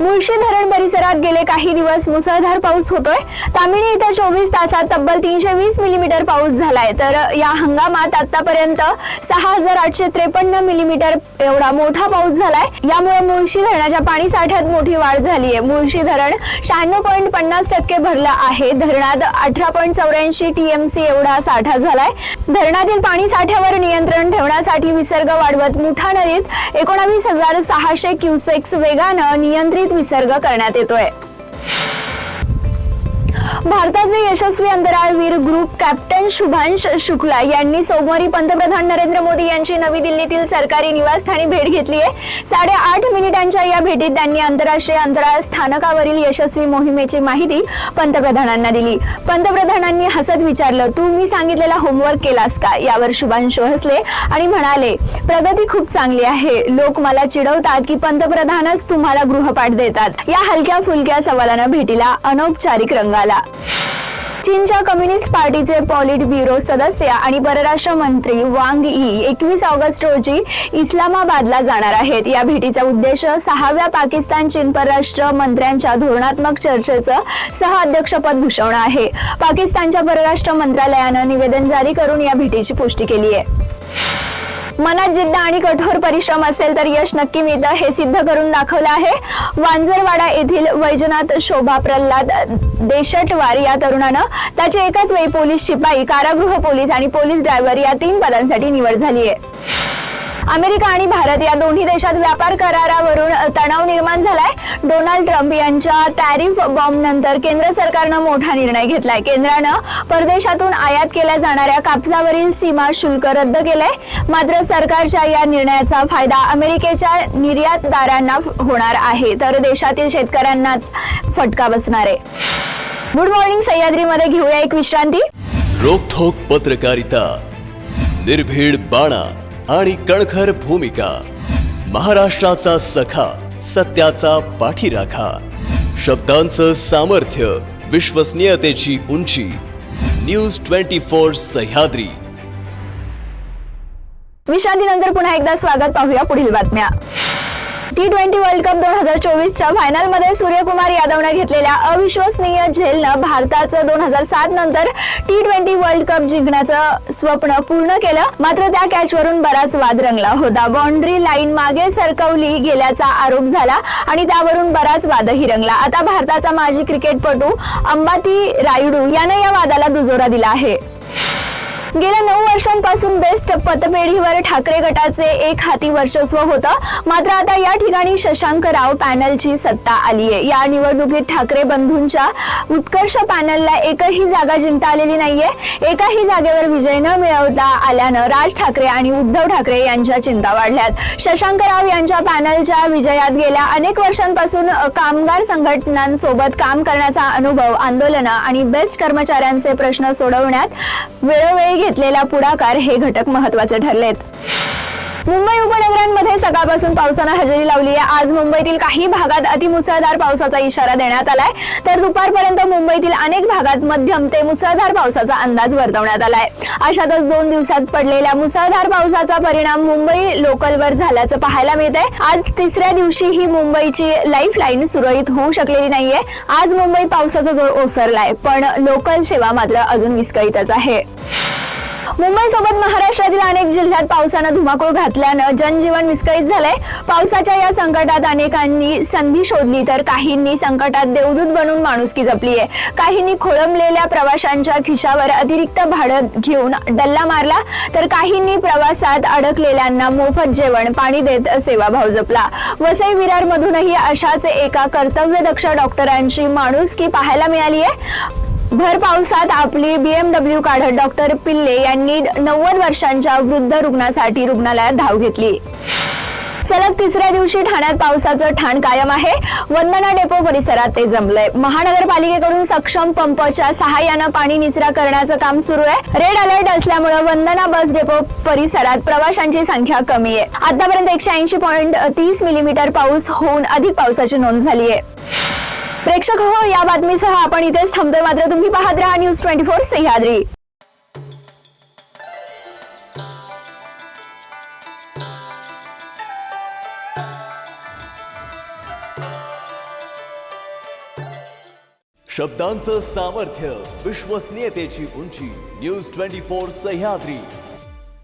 मुळशी धरण परिसरात गेले काही दिवस मुसळधार पाऊस होतोय. तामिणी इथं चोवीस तासात तब्बल तीनशे वीस मिलीमीटर पाऊस झालाय. तर या हंगामात आतापर्यंत सहा हजार आठशे त्रेपन्न मिलीमीटर एवढा मोठा पाऊस झालाय. यामुळे मुळशी धरणाच्या पाणी साठ्यात मोठी वाढ झाली आहे मुळशी धरण शहाण्णव पॉईंट पन्नास टक्के भरलं आहे. धरणात अठरा पॉईंट चौऱ्याऐंशी टीएमसी एवढा साठा झालाय. धरणातील पाणी साठ्यावर नियंत्रण ठेवण्यासाठी विसर्ग वाढवत मुठा नदीत एकोणावीस हजार सहाशे क्युसेक्स वेगानं नियंत्रित विसर्ग करण्यात येतोय. भारताचे यशस्वी अंतराळवीर ग्रुप कॅप्टन शुभांश शुक्ला यांनी सोमवारी पंतप्रधान नरेंद्र मोदी यांची नवी दिल्लीतील सरकारी निवासस्थानी भेट घेतली आहे. साडेआठ मिनिटांच्या या भेटीत त्यांनी आंतरराष्ट्रीय अंतराळ स्थानकावरील यशस्वी मोहिमेची माहिती पंतप्रधानांना दिली. पंतप्रधानांनी हसत विचारलं तू मी सांगितलेला होमवर्क केलास का यावर शुभांशु हसले आणि म्हणाले प्रगती खूप चांगली आहे. लोक मला चिडवतात की पंतप्रधानच तुम्हाला गृहपाठ देतात या हलक्या फुलक्या सवालानं भेटीला अनौपचारिक रंग आला चीनच्या कम्युनिस्ट पार्टीचे पॉलिट ब्युरो सदस्य आणि परराष्ट्र मंत्री वांग ई एकवीस ऑगस्ट रोजी इस्लामाबादला जाणार आहेत. या भेटीचा उद्देश सहाव्या पाकिस्तान चीन परराष्ट्र मंत्र्यांच्या धोरणात्मक चर्चेचं सह अध्यक्षपद भूषवणं आहे. पाकिस्तानच्या परराष्ट्र मंत्रालयानं निवेदन जारी करून या भेटीची पुष्टी केली आहे. मनात जिद्द आणि कठोर परिश्रम असेल तर यश नक्की मिळतं हे सिद्ध करून दाखवलं आहे. वांजरवाडा येथील वैजनाथ शोभा प्रल्हाद देशटवार या तरुणानं त्याचे एकाच वेळी पोलीस शिपाई कारागृह पोलीस आणि पोलीस ड्रायव्हर या तीन पदांसाठी निवड झाली आहे. अमेरिका आणि भारत या दोन्ही देशात व्यापार करारावरून तणाव निर्माण झालाय. डोनाल्ड ट्रम्प यांच्या टॅरिफ बॉम्ब नंतर केंद्र सरकारनं मोठा निर्णय घेतलाय. केंद्रानं परदेशातून आयात केल्या जाणाऱ्या कापसावरील सीमा शुल्क रद्द केलंय. मात्र सरकारच्या या निर्णयाचा फायदा अमेरिकेच्या निर्यातदारांना होणार आहे. तर देशातील शेतकऱ्यांनाच फटका बसणार आहे. गुड मॉर्निंग सह्याद्रीमध्ये घेऊया एक विश्रांती. रोखोक पत्रकारिता. निर्भीड बाणा. आणि कणखर भूमिका. महाराष्ट्राचा सखा सत्याचा पाठीराखा. शब्दांचं सामर्थ्य विश्वसनीयतेची उंची. News twenty four Sahyadri. विश्रांतीनंतर पुन्हा एकदा स्वागत पाहूया पुढील बातम्या. टी ट्वेंटी वर्ल्ड कप दोन हजार चोवीसच्या फायनलमध्ये सूर्यकुमार यादवनं घेतलेल्या अविश्वसनीय झेलनं भारताचं दोन हजार सात नंतर टी ट्वेंटी वर्ल्ड कप जिंकण्याचं स्वप्न पूर्ण केलं. मात्र त्या कॅचवरून बराच वाद रंगला होता. बाउंड्री लाईन मागे सरकवली गेल्याचा आरोप झाला आणि त्यावरून बराच वादही रंगला. आता भारताचा माजी क्रिकेटपटू अंबाती रायुडू यानं या वादाला दुजोरा दिला आहे. गेल्या नऊ वर्षांपासून बेस्ट पतपेढीवर ठाकरे गटाचे एक हाती वर्चस्व होतं. मात्र आता या ठिकाणी शशांक राव पॅनलची सत्ता आली आहे या निवडणुकीत ठाकरे बंधूंच्या उत्कर्ष पॅनलला एकही जागा जिंकता आलेली नाहीये. एकाही जागेवर विजय न मिळवता आल्यानं राज ठाकरे आणि उद्धव ठाकरे यांच्या चिंता वाढल्यात. शशांक राव यांच्या पॅनलच्या विजयात गेल्या अनेक वर्षांपासून कामगार संघटनांसोबत काम करण्याचा अनुभव आंदोलनं आणि बेस्ट कर्मचाऱ्यांचे प्रश्न सोडवण्यात वेळोवेळी घेतलेला पुढाकार हे घटक महत्त्वाचे ठरलेत. मुंबई उपनगरांमध्ये सकाळपासून पावसानं हजेरी लावली आहे. आज मुंबईतील काही भागात अतिमुसळधार पावसाचा इशारा देण्यात आलाय. तर दुपारपर्यंत मुंबईतील अनेक भागात मध्यम ते मुसळधार पावसाचा अंदाज वर्तवण्यात आलाय. अशातच दोन दिवसात पडलेल्या मुसळधार पावसाचा परिणाम मुंबई लोकलवर झाल्याचं पाहायला मिळत आहे आज तिसऱ्या दिवशी ही मुंबईची लाईफ लाईन सुरळीत होऊ शकलेली नाहीये. आज मुंबईत पावसाचा जोर ओसरलाय पण लोकल सेवा मात्र अजून विस्कळीतच आहे. मुंबईसोबत महाराष्ट्रातील अनेक जिल्ह्यात पावसानं धुमाकूळ घातल्यानं जनजीवन विस्कळीत झालंय. पावसाच्या या संकटात अनेकांनी संधी शोधली तर काहींनी संकटात देवदूत बनून माणुसकी जपली आहे काहींनी खोळंबलेल्या प्रवाशांच्या खिशावर अतिरिक्त भाडं घेऊन डल्ला मारला तर काहींनी प्रवासात अडकलेल्यांना मोफत जेवण पाणी देत सेवाभाव जपला. वसई विरार मधूनही अशाच एका कर्तव्यदक्ष डॉक्टरांची माणुसकी पाहायला मिळाली आहे भर पावसात आपली बीएमडब्ल्यू काढत डॉक्टर पिल्ले यांनी नव्वद वर्षांच्या वृद्ध रुग्णासाठी रुग्णालयात धाव घेतली. सलग तिसऱ्या दिवशी ठाण्यात पावसाचं ठाण कायम आहे. वंदना डेपो परिसरात ते जमलंय. महानगरपालिकेकडून सक्षम पंपच्या सहाय्यानं पाणी निचरा करण्याचं काम सुरू आहे. रेड अलर्ट असल्यामुळे वंदना बस डेपो परिसरात प्रवाशांची संख्या कमी आहे. आतापर्यंत एकशे ऐंशी पॉईंट तीस मिलीमीटर पाऊस होऊन अधिक पावसाची नोंद झाली आहे. प्रेक्षक हो या बातमीसह आपण इथेच थांबतोय. मात्र तुम्ही पाहत राहा न्यूज ट्वेंटी फोर सह्याद्री. शब्दांचं सामर्थ्य विश्वसनीयतेची उंची न्यूज ट्वेंटी फोर सह्याद्री.